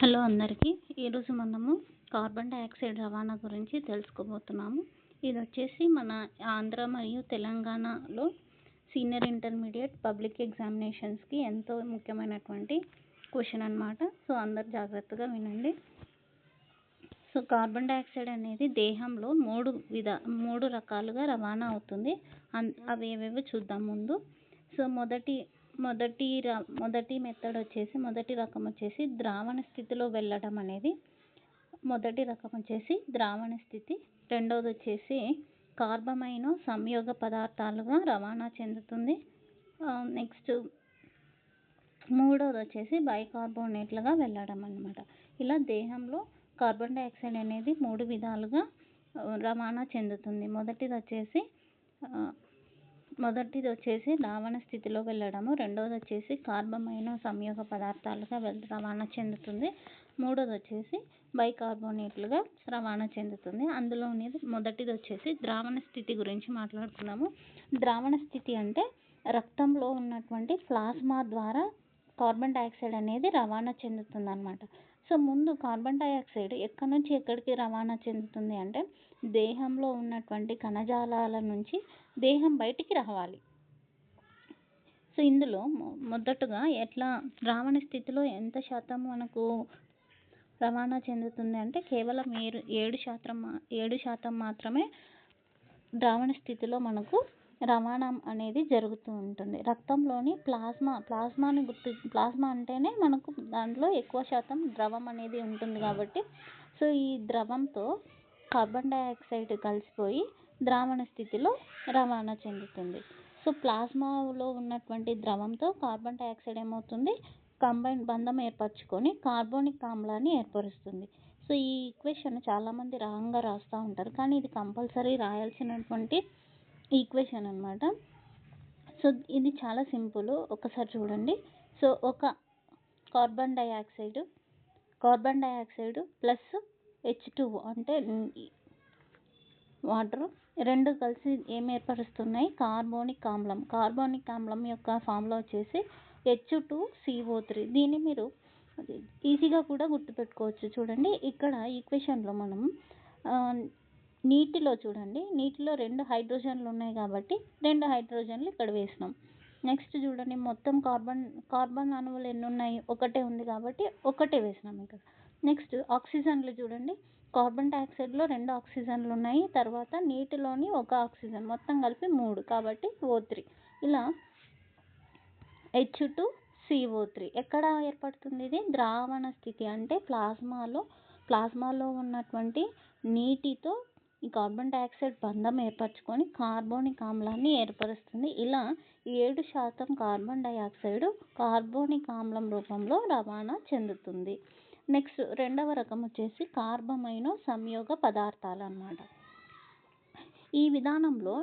Hello అందరికీ. ఈరోజు మనము కార్బన్ డైఆక్సైడ్ రవాణా గురించి తెలుసుకోబోతున్నాము. ఇది వచ్చేసి మన ఆంధ్ర మరియు తెలంగాణలో సీనియర్ ఇంటర్మీడియట్ పబ్లిక్ ఎగ్జామినేషన్స్కి ఎంతో ముఖ్యమైనటువంటి క్వశ్చన్ అనమాట సో అందరు జాగ్రత్తగా వినండి. సో కార్బన్ డైఆక్సైడ్ అనేది దేహంలో మూడు విధ మూడు రకాలుగా రవాణా అవుతుంది. అన్ అవి ఏవేవో చూద్దాం ముందు. సో మొదటి మొదటి ర మొదటి మెథడ్ వచ్చేసి మొదటి రకం వచ్చేసి ద్రావణ స్థితిలో వెళ్ళడం అనేది. మొదటి రకం వచ్చేసి ద్రావణ స్థితి. రెండవది వచ్చేసి కార్బమైనో సంయోగ పదార్థాలుగా రవాణా చెందుతుంది. నెక్స్ట్ మూడవది వచ్చేసి బైకార్బోనేట్లుగా వెళ్ళడం అనమాట ఇలా దేహంలో కార్బన్ డయాక్సైడ్ అనేది మూడు విధాలుగా రవాణా చెందుతుంది. మొదటిది వచ్చేసి మొదటిది వచ్చేసి ద్రావణ స్థితిలో వెళ్ళడము రెండవది వచ్చేసి కార్బమైన సంయోగ పదార్థాలుగా రవాణా చెందుతుంది మూడోది వచ్చేసి బైకార్బోనేట్లుగా రవాణా చెందుతుంది. అందులోనిది మొదటిది వచ్చేసి ద్రావణ స్థితి గురించి మాట్లాడుకున్నాము ద్రావణ స్థితి అంటే రక్తంలో ఉన్నటువంటి ప్లాస్మా ద్వారా కార్బన్ డయాక్సైడ్ అనేది రవాణా చెందుతుంది అన్నమాట సో ముందు కార్బన్ డయాక్సైడ్ ఎక్కడి నుంచి ఎక్కడికి రవాణా చెందుతుంది అంటే దేహంలో ఉన్నటువంటి కణజాలాల నుంచి దేహం బయటికి రావాలి. సో ఇందులో మొదటగా ఎట్లా ద్రావణ స్థితిలో ఎంత శాతం మనకు రవాణా చెందుతుంది అంటే కేవలం ఏడు ఏడు శాతం ఏడు శాతం మాత్రమే ద్రావణ స్థితిలో మనకు రవాణా అనేది జరుగుతూ ఉంటుంది. రక్తంలోని ప్లాస్మా ప్లాస్మాని గుర్తు ప్లాస్మా అంటేనే మనకు దాంట్లో ఎక్కువ శాతం ద్రవం అనేది ఉంటుంది కాబట్టి సో ఈ ద్రవంతో కార్బన్ డయాక్సైడ్ కలిసిపోయి ద్రావణ స్థితిలో రవాణా చెందుతుంది. సో ప్లాస్మాలో ఉన్నటువంటి ద్రవంతో కార్బన్ డయాక్సైడ్ ఏమవుతుంది? కంబైన్ బంధం ఏర్పరచుకొని కార్బోనిక్ ఆమ్లాన్ని ఏర్పరుస్తుంది. సో ఈ ఈక్వేషన్ చాలామంది రాంగ్గా రాస్తూ ఉంటారు. కానీ ఇది కంపల్సరీ రాయాల్సినటువంటి ఈక్వేషన్ అనమాట సో ఇది చాలా సింపుల్. ఒకసారి చూడండి. సో ఒక carbon dioxide carbon dioxide plus H two అంటే వాటర్ రెండు కలిసి ఏం ఏర్పరుస్తున్నాయి? కార్బోనిక్ ఆమ్లం. కార్బోనిక్ ఆమ్లం యొక్క ఫామ్లో వచ్చేసి హెచ్ టూ సిఓ త్రీ దీన్ని మీరు ఈజీగా కూడా గుర్తుపెట్టుకోవచ్చు. చూడండి. ఇక్కడ ఈక్వేషన్లో మనం నీటిలో చూడండి. నీటిలో రెండు హైడ్రోజన్లు ఉన్నాయి కాబట్టి రెండు హైడ్రోజన్లు ఇక్కడ వేసినాం. నెక్స్ట్ చూడండి. మొత్తం కార్బన్ కార్బన్ అణువులు ఎన్ని ఉన్నాయి? ఒకటే ఉంది కాబట్టి ఒకటే వేసినాం ఇక్కడ. నెక్స్ట్ ఆక్సిజన్లు చూడండి. కార్బన్ డయాక్సైడ్లో రెండు ఆక్సిజన్లు ఉన్నాయి. తర్వాత నీటిలోని ఒక ఆక్సిజన్ మొత్తం కలిపి మూడు కాబట్టి ఓ త్రీ. ఇలా H two C O three. ఎక్కడ ఏర్పడుతుంది ఇది? ద్రావణ స్థితి అంటే ప్లాస్మాలో ప్లాస్మాలో ఉన్నటువంటి నీటితో ఈ కార్బన్ డయాక్సైడ్ బంధం ఏర్పరచుకొని కార్బోనిక్ ఆమ్లాన్ని ఏర్పరుస్తుంది. ఇలా ఏడు శాతం కార్బన్ డయాక్సైడ్ కార్బోనిక్ ఆమ్లం రూపంలో రవాణా చెందుతుంది. నెక్స్ట్ రెండవ రకం వచ్చేసి కార్బమైనో సంయోగ పదార్థాలు అన్నమాట ఈ విధానంలో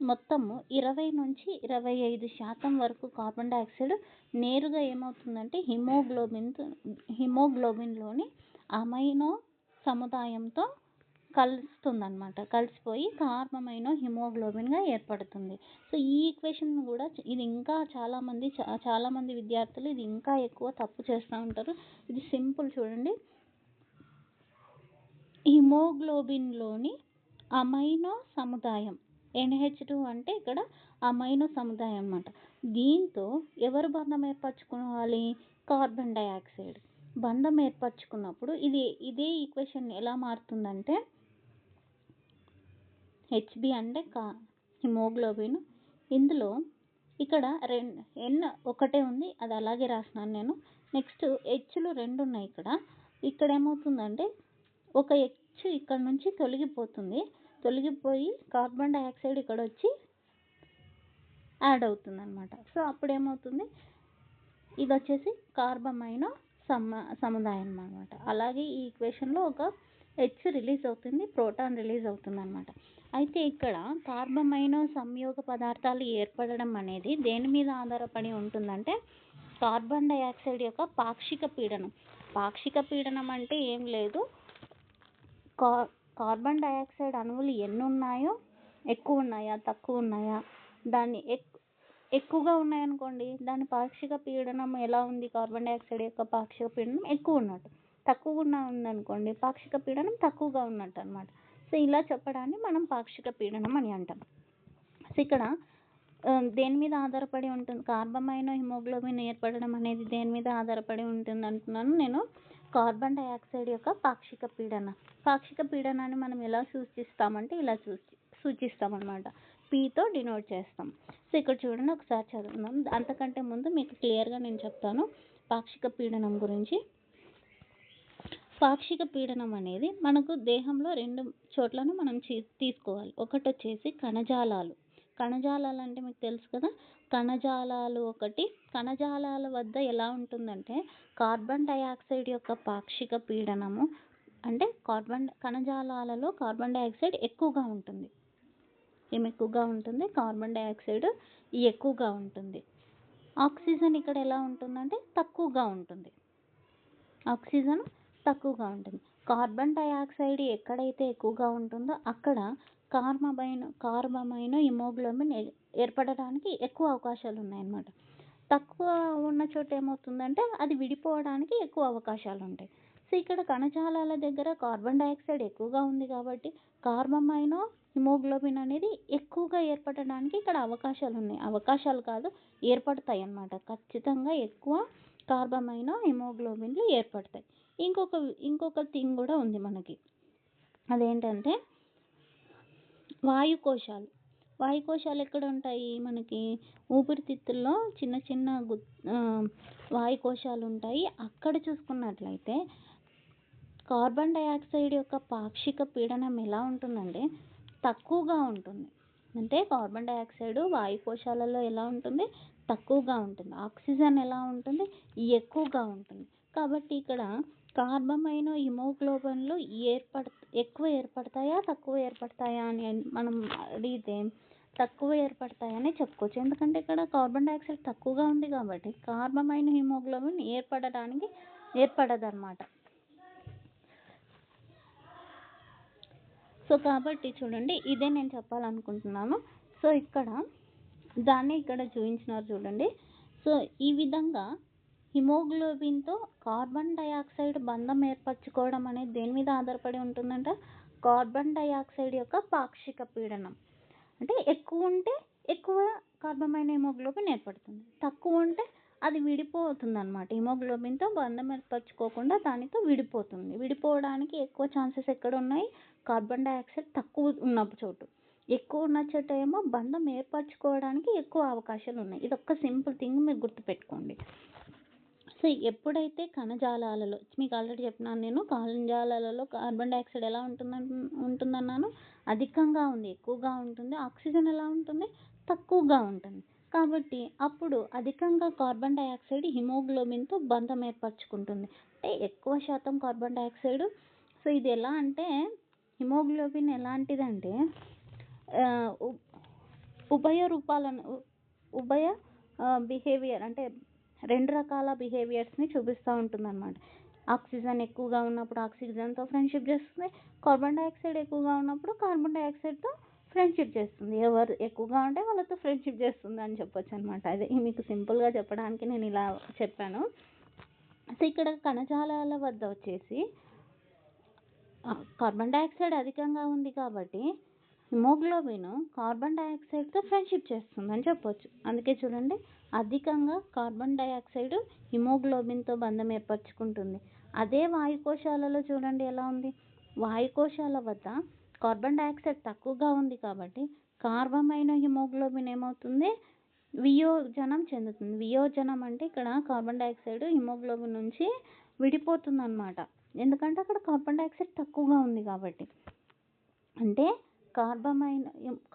మొత్తము ఇరవై నుంచి ఇరవై ఐదు శాతం వరకు కార్బన్ డయాక్సైడ్ నేరుగా ఏమవుతుందంటే హిమోగ్లోబిన్ హిమోగ్లోబిన్లోని అమైనో సముదాయంతో కలుస్తుందన్నమాట. కలిసిపోయి కార్బమైనో హిమోగ్లోబిన్గా ఏర్పడుతుంది. సో ఈ ఈక్వేషన్ కూడా ఇది ఇంకా చాలామంది చాలామంది విద్యార్థులు ఇది ఇంకా ఎక్కువ తప్పు చేస్తూ ఉంటారు. ఇది సింపుల్ చూడండి. హిమోగ్లోబిన్లోని అమైనో సముదాయం ఎన్హెచ్ టూ అంటే ఇక్కడ అమైనో సముదాయం అన్నమాట. దీంతో ఎవరు బంధం ఏర్పరచుకోవాలి? కార్బన్ డయాక్సైడ్ బంధం ఏర్పరచుకున్నప్పుడు ఇది ఇదే ఈక్వేషన్ ఎలా మారుతుందంటే హెచ్బి అంటే కా హిమోగ్లోబిన్. ఇందులో ఇక్కడ రెం ఎన్ ఒకటే ఉంది అది అలాగే రాసినాను నేను. నెక్స్ట్ హెచ్లు రెండు ఉన్నాయి ఇక్కడ. ఇక్కడ ఏమవుతుందంటే ఒక హెచ్ ఇక్కడ నుంచి తొలగిపోతుంది. తొలగిపోయి కార్బన్ డయాక్సైడ్ ఇక్కడ వచ్చి యాడ్ అవుతుంది అనమాట సో అప్పుడు ఏమవుతుంది? ఇది వచ్చేసి కార్బమైనో సమ సముదాయం అనమాట అలాగే ఈ ఈక్వేషన్లో ఒక హెచ్ రిలీజ్ అవుతుంది ప్రోటాన్ రిలీజ్ అవుతుంది అనమాట అయితే ఇక్కడ కార్బమైనో సంయోగ పదార్థాలు ఏర్పడడం అనేది దేని మీద ఆధారపడి ఉంటుందంటే కార్బన్ డైఆక్సైడ్ యొక్క పాక్షిక పీడనం. పాక్షిక పీడనం అంటే ఏం లేదు. కా కార్బన్ డైఆక్సైడ్ అణువులు ఎన్ని ఉన్నాయో ఎక్కువ ఉన్నాయా తక్కువ ఉన్నాయా దాన్ని ఎక్ ఎక్కువగా ఉన్నాయనుకోండి దాని పాక్షిక పీడనం ఎలా ఉంది? కార్బన్ డైఆక్సైడ్ యొక్క పాక్షిక పీడనం ఎక్కువ ఉన్నట్టు తక్కువగా ఉందనుకోండి పాక్షిక పీడనం తక్కువగా ఉన్నట్టు అనమాట సో ఇలా చెప్పడాన్ని మనం పాక్షిక పీడనం అని అంటాం. సో ఇక్కడ దేని మీద ఆధారపడి ఉంటుంది? కార్బమైన హిమోగ్లోబిన్ ఏర్పడడం అనేది దేని మీద ఆధారపడి ఉంటుంది అంటున్నాను నేను. కార్బన్ డైఆక్సైడ్ యొక్క పాక్షిక పీడన. పాక్షిక పీడనాన్ని మనం ఎలా సూచిస్తామంటే ఇలా సూచి సూచిస్తామన్నమాట. పీతో డినోట్ చేస్తాం. సో ఇక్కడ చూడండి ఒకసారి చదువుదాం అంతకంటే ముందు మీకు క్లియర్గా నేను చెప్తాను పాక్షిక పీడనం గురించి. పాక్షిక పీడనం అనేది మనకు దేహంలో రెండు చోట్లను మనం చీ- తీసుకోవాలి. ఒకటి వచ్చేసి కణజాలాలు. కణజాలాలు అంటే మీకు తెలుసు కదా? కణజాలాలు ఒకటి. కణజాలాల వద్ద ఎలా ఉంటుందంటే కార్బన్ డయాక్సైడ్ యొక్క పాక్షిక పీడనము అంటే కార్బన్ కణజాలాలలో కార్బన్ డయాక్సైడ్ ఎక్కువగా ఉంటుంది. ఏమి ఎక్కువగా ఉంటుంది? కార్బన్ డయాక్సైడ్ ఎక్కువగా ఉంటుంది. ఆక్సిజన్ ఇక్కడ ఎలా ఉంటుందంటే తక్కువగా ఉంటుంది. ఆక్సిజన్ తక్కువగా ఉంటుంది. కార్బన్ డయాక్సైడ్ ఎక్కడైతే ఎక్కువగా ఉంటుందో అక్కడ కార్బమైన కార్బమైన హిమోగ్లోబిన్ ఏ- ఏర్పడడానికి ఎక్కువ అవకాశాలు ఉన్నాయన్నమాట. తక్కువ ఉన్న చోట ఏమవుతుందంటే అది విడిపోవడానికి ఎక్కువ అవకాశాలు ఉంటాయి. సో ఇక్కడ కణజాలాల దగ్గర కార్బన్ డయాక్సైడ్ ఎక్కువగా ఉంది కాబట్టి కార్బమైనో హిమోగ్లోబిన్ అనేది ఎక్కువగా ఏర్పడడానికి ఇక్కడ అవకాశాలు ఉన్నాయి. అవకాశాలు కాదు ఏర్పడతాయి అన్నమాట ఖచ్చితంగా ఎక్కువ కార్బమైన హిమోగ్లోబిన్లు ఏర్పడతాయి. ఇంకొక ఇంకొక థింగ్ కూడా ఉంది మనకి. అదేంటంటే వాయుకోశాలు. వాయుకోశాలు ఎక్కడ ఉంటాయి మనకి ఊపిరితిత్తుల్లో చిన్న చిన్న గు వాయుకోశాలు ఉంటాయి. అక్కడ చూసుకున్నట్లయితే కార్బన్ డయాక్సైడ్ యొక్క పాక్షిక పీడనం ఎలా ఉంటుందంటే తక్కువగా ఉంటుంది. అంటే కార్బన్ డయాక్సైడ్ వాయుకోశాలలో ఎలా ఉంటుంది? తక్కువగా ఉంటుంది. ఆక్సిజన్ ఎలా ఉంటుంది? ఎక్కువగా ఉంటుంది. కాబట్టి ఇక్కడ కార్బమైన హిమోగ్లోబిన్లు ఏర్పడ ఎక్కువ ఏర్పడతాయా తక్కువ ఏర్పడతాయా అని మనం అడిగితే తక్కువ ఏర్పడతాయని చెప్పుకోవచ్చు. ఎందుకంటే ఇక్కడ కార్బన్ డైఆక్సైడ్ తక్కువగా ఉంది కాబట్టి కార్బమైన హిమోగ్లోబిన్ ఏర్పడడానికి ఏర్పడదన్నమాట. సో కాబట్టి చూడండి ఇదే నేను చెప్పాలనుకుంటున్నాను. సో ఇక్కడ దాన్ని ఇక్కడ చూపించినారు చూడండి. సో ఈ విధంగా హిమోగ్లోబిన్తో కార్బన్ డయాక్సైడ్ బంధం ఏర్పరచుకోవడం అనేది దేని మీద ఆధారపడి ఉంటుందంట కార్బన్ డయాక్సైడ్ యొక్క పాక్షిక పీడనం. అంటే ఎక్కువ ఉంటే ఎక్కువ కార్బమైన హిమోగ్లోబిన్ ఏర్పడుతుంది. తక్కువ ఉంటే అది విడిపోతుంది అనమాట హిమోగ్లోబిన్తో బంధం ఏర్పరచుకోకుండా దానితో విడిపోతుంది. విడిపోవడానికి ఎక్కువ ఛాన్సెస్ ఎక్కడ ఉన్నాయి? కార్బన్ డయాక్సైడ్ తక్కువ ఉన్న చోటు. ఎక్కువ ఉన్న చోట ఏమో బంధం ఏర్పరచుకోవడానికి ఎక్కువ అవకాశాలు ఉన్నాయి. ఇది ఒక్క సింపుల్ థింగ్ మీరు గుర్తుపెట్టుకోండి. సో ఎప్పుడైతే కణజాలాలలో మీకు ఆల్రెడీ చెప్పినాను నేను కణజాలాలలో కార్బన్ డయాక్సైడ్ ఎలా ఉంటుందని ఉంటుందన్నాను అధికంగా ఉంది ఎక్కువగా ఉంటుంది ఆక్సిజన్ ఎలా ఉంటుంది తక్కువగా ఉంటుంది. కాబట్టి అప్పుడు అధికంగా కార్బన్ డయాక్సైడ్ హిమోగ్లోబిన్తో బంధం ఏర్పరచుకుంటుంది. అంటే ఎక్కువ శాతం కార్బన్ డయాక్సైడ్ సో ఇది ఎలా అంటే హిమోగ్లోబిన్ ఎలాంటిదంటే ఉభయ రూపాలను ఉభయ బిహేవియర్ అంటే రెండు రకాల బిహేవియర్స్ని చూపిస్తూ ఉంటుంది అనమాట ఆక్సిజన్ ఎక్కువగా ఉన్నప్పుడు ఆక్సిజన్తో ఫ్రెండ్షిప్ చేస్తుంది. కార్బన్ డైఆక్సైడ్ ఎక్కువగా ఉన్నప్పుడు కార్బన్ డైఆక్సైడ్తో ఫ్రెండ్షిప్ చేస్తుంది. ఎవరు ఎక్కువగా ఉంటే వాళ్ళతో ఫ్రెండ్షిప్ చేస్తుంది అని చెప్పొచ్చు అనమాట అదే మీకు సింపుల్గా చెప్పడానికి నేను ఇలా చెప్పాను. సో ఇక్కడ కణజాలాల వద్ద వచ్చేసి కార్బన్ డయాక్సైడ్ అధికంగా ఉంది కాబట్టి హిమోగ్లోబిన్ కార్బన్ డైఆక్సైడ్తో ఫ్రెండ్షిప్ చేస్తుంది అని చెప్పొచ్చు. అందుకే చూడండి అధికంగా కార్బన్ డయాక్సైడ్ హిమోగ్లోబిన్తో బంధం ఏర్పరచుకుంటుంది. అదే వాయుకోశాలలో చూడండి ఎలా ఉంది. వాయుకోశాల వద్ద కార్బన్ డయాక్సైడ్ తక్కువగా ఉంది కాబట్టి కార్బమైన హిమోగ్లోబిన్ ఏమవుతుంది? వియోజనం చెందుతుంది. వియోజనం అంటే ఇక్కడ కార్బన్ డయాక్సైడ్ హిమోగ్లోబిన్ నుంచి విడిపోతుంది అనమాట ఎందుకంటే అక్కడ కార్బన్ డయాక్సైడ్ తక్కువగా ఉంది కాబట్టి. అంటే కార్బమైన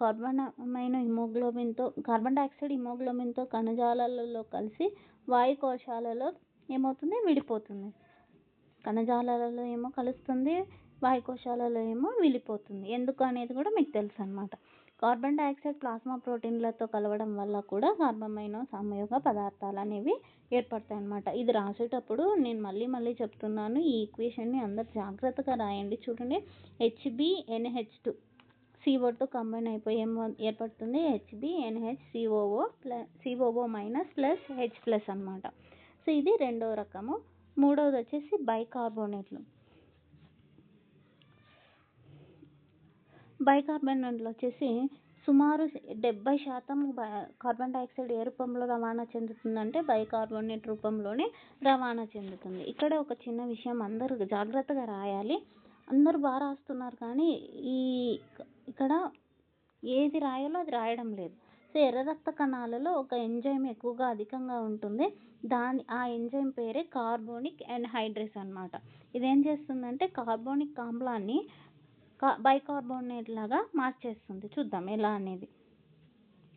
కార్బనమైన హిమోగ్లోబిన్తో కార్బన్ డయాక్సైడ్ హిమోగ్లోబిన్తో కణజాలాలలో కలిసి వాయుకోశాలలో ఏమవుతుంది? విడిపోతుంది. కణజాలాలలో ఏమో కలుస్తుంది వాయుకోశాలలో ఏమో విడిపోతుంది. ఎందుకు అనేది కూడా మీకు తెలుసు అనమాట కార్బన్ డయాక్సైడ్ ప్లాస్మా ప్రోటీన్లతో కలవడం వల్ల కూడా కార్బమైన సంయోగ పదార్థాలు అనేవి ఏర్పడతాయి అన్నమాట ఇది రాసేటప్పుడు నేను మళ్ళీ మళ్ళీ చెప్తున్నాను. ఈ ఈక్వేషన్ని అందరు జాగ్రత్తగా రాయండి. చూడండి. హెచ్బిఎన్హెచ్ టూ సిఓతో కంబైన్ అయిపోయి ఏం ఏర్పడుతుంది? H B N H C O O plus C O O minus plus H plus అనమాట సో ఇది రెండో రకము. మూడవది వచ్చేసి బైకార్బోనేట్లు బైకార్బోనేట్లు వచ్చేసి సుమారు డెబ్బై శాతం కార్బన్ డైఆక్సైడ్ ఏ రూపంలో రవాణా చెందుతుందంటే బైకార్బోనేట్ రూపంలోనే రవాణా చెందుతుంది. ఇక్కడ ఒక చిన్న విషయం అందరూ జాగ్రత్తగా రాయాలి. అందరూ బాగా రాస్తున్నారు కానీ ఈ ఇక్కడ ఏది రాయాలో అది రాయడం లేదు. సో ఎర్ర రక్త కణాలలో ఒక ఎంజైమ్ ఎక్కువగా అధికంగా ఉంటుంది. దాని ఆ ఎంజైమ్ పేరే కార్బోనిక్ ఎన్హైడ్రేస్ అన్నమాట. ఇదేం చేస్తుందంటే కార్బోనిక్ ఆమ్లాన్ని కా బైకార్బోనేట్ లాగా మార్చేస్తుంది. చూద్దాం ఎలా అనేది.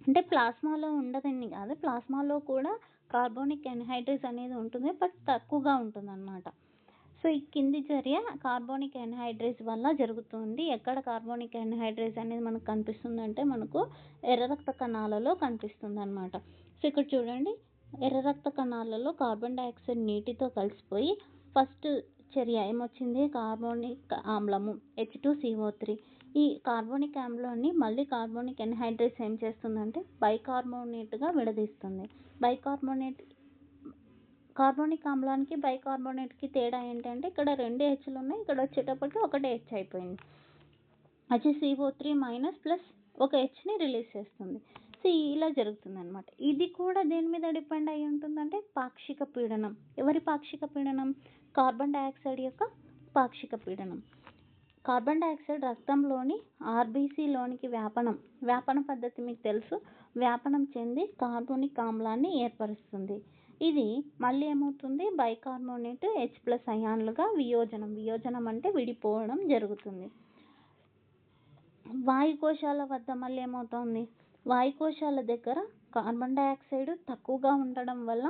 అంటే ప్లాస్మాలో ఉండదని కాదు ప్లాస్మాలో కూడా కార్బోనిక్ ఎన్హైడ్రేస్ అనేది ఉంటుంది బట్ తక్కువగా ఉంటుంది అన్నమాట సో ఈ కింది చర్య కార్బోనిక్ ఎన్హైడ్రేస్ వల్ల జరుగుతుంది. ఎక్కడ కార్బోనిక్ ఎన్హైడ్రేస్ అనేది మనకు కనిపిస్తుంది అంటే మనకు ఎర్ర రక్త కణాలలో కనిపిస్తుంది అనమాట సో ఇక్కడ చూడండి. ఎర్ర రక్త కణాలలో కార్బన్ డైఆక్సైడ్ నీటితో కలిసిపోయి ఫస్ట్ చర్య ఏమొచ్చింది? Carbonic ఆమ్లము H two C O three ఈ కార్బోనిక్ ఆమ్లాన్ని మళ్ళీ కార్బోనిక్ ఎన్హైడ్రేస్ ఏం చేస్తుందంటే బైకార్బోనేట్గా విడదీస్తుంది. బైకార్బోనేట్ కార్బోనిక్ ఆమ్లానికి బైకార్బోనేట్కి తేడా ఏంటంటే ఇక్కడ రెండు హెచ్లు ఉన్నాయి. ఇక్కడ వచ్చేటప్పటికి ఒకటే హెచ్ అయిపోయింది. అది సిఓ త్రీ మైనస్ ప్లస్ ఒక హెచ్ని రిలీజ్ చేస్తుంది. సో ఇలా జరుగుతుంది అనమాట ఇది కూడా దేని మీద డిపెండ్ అయి ఉంటుందంటే పాక్షిక పీడనం. ఎవరి పాక్షిక పీడనం? కార్బన్ డయాక్సైడ్ యొక్క పాక్షిక పీడనం. కార్బన్ డయాక్సైడ్ రక్తంలోని ఆర్బీసీలోనికి వ్యాపనం. వ్యాపన పద్ధతి మీకు తెలుసు. వ్యాపనం చెంది కార్బోనిక్ ఆమ్లాన్ని ఏర్పరుస్తుంది. ఇది మళ్ళీ ఏమవుతుంది? బైకార్బోనేట్ హెచ్ ప్లస్ అయాన్లుగా వియోజనం. వియోజనం అంటే విడిపోవడం జరుగుతుంది. వాయుకోశాల వద్ద మళ్ళీ ఏమవుతుంది? వాయుకోశాల దగ్గర కార్బన్ డైఆక్సైడ్ తక్కువగా ఉండడం వల్ల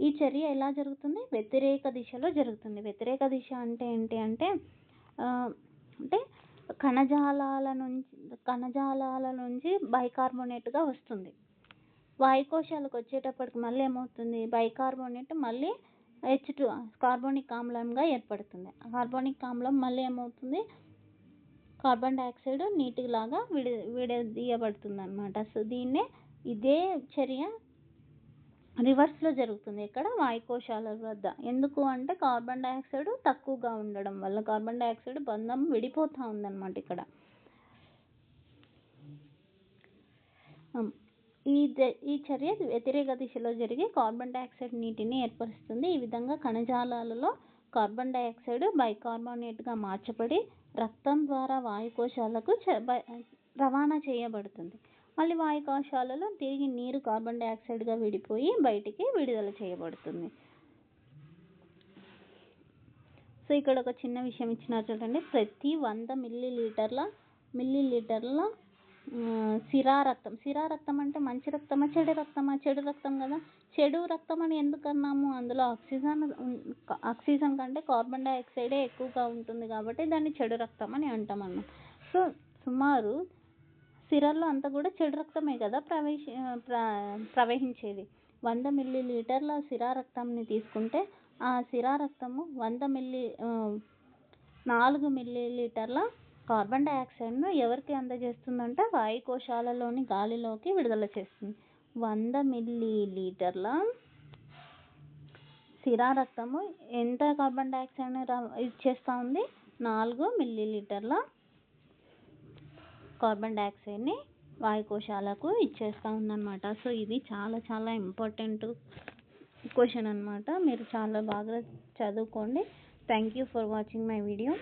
ఈ చర్య ఎలా జరుగుతుంది? వ్యతిరేక దిశలో జరుగుతుంది. వ్యతిరేక దిశ అంటే ఏంటి అంటే అంటే కణజాలాల నుంచి కణజాలాల నుంచి బైకార్బోనేట్గా వస్తుంది. వాయుకోశాలకు వచ్చేటప్పటికి మళ్ళీ ఏమవుతుంది? బైకార్బోనేట్ మళ్ళీ హెచ్ టూ కార్బోనిక్ ఆమ్లంగా ఏర్పడుతుంది. కార్బోనిక్ ఆమ్లం మళ్ళీ ఏమవుతుంది? కార్బన్ డైఆక్సైడ్ నీటిలాగా విడి విడదీయబడుతుంది అనమాట సో దీన్నే ఇదే చర్య రివర్స్లో జరుగుతుంది ఇక్కడ వాయుకోశాల వద్ద. ఎందుకు అంటే కార్బన్ డైఆక్సైడ్ తక్కువగా ఉండడం వల్ల కార్బన్ డైఆక్సైడ్ బంధం విడిపోతూ ఉందన్నమాట ఇక్కడ. ఈ ఈ చర్య వ్యతిరేక దిశలో జరిగి కార్బన్ డైఆక్సైడ్ నీటిని ఏర్పరుస్తుంది. ఈ విధంగా కణజాలాలలో కార్బన్ డైఆక్సైడ్ బైకార్బోనేట్గా మార్చబడి రక్తం ద్వారా వాయుకోశాలకు బై- రవాణా చేయబడుతుంది. మళ్ళీ వాయుకోశాలలో తిరిగి నీరు కార్బన్ డైఆక్సైడ్గా విడిపోయి బయటికి విడుదల చేయబడుతుంది. సో ఇక్కడ ఒక చిన్న విషయం ఇచ్చినారు చూడండి. ప్రతి వంద మిల్లీ లీటర్ల మిల్లీ లీటర్ల ఆ, సిరా రక్తం. అంటే మంచి రక్తమా చెడు రక్తమా? చెడు రక్తం కదా. చెడు రక్తం అని ఎందుకు అన్నాము? అందులో ఆక్సిజన్ ఆక్సిజన్ కంటే కార్బన్ డైఆక్సైడే ఎక్కువగా ఉంటుంది కాబట్టి దాన్ని చెడు రక్తం అని అంటాం అన్నాం. సో సుమారు సిరల్లో అంతా కూడా చెడు రక్తమే కదా ప్రవేశ ప్ర ప్రవహించేది. వంద మిల్లీ లీటర్ల సిరా రక్తంని తీసుకుంటే ఆ సిరా రక్తము వంద మిల్లీ నాలుగు మిల్లీ లీటర్ల కార్బన్ డైఆక్సైడ్ను ఎవరికి అందజేస్తుందంటే వాయుకోశాలలోని గాలిలోకి విడుదల చేస్తుంది. వంద మిల్లీ లీటర్ల సిరా రక్తము ఎంత కార్బన్ డైఆక్సైడ్ని ఇచ్చేస్తూ ఉంది? నాలుగు మిల్లీ లీటర్ల కార్బన్ డైఆక్సైడ్ని వాయుకోశాలకు ఇచ్చేస్తూ ఉందన్నమాట. సో ఇది చాలా చాలా ఇంపార్టెంట్ క్వశ్చన్ అనమాట మీరు చాలా బాగా చదువుకోండి. Thank you for watching my video.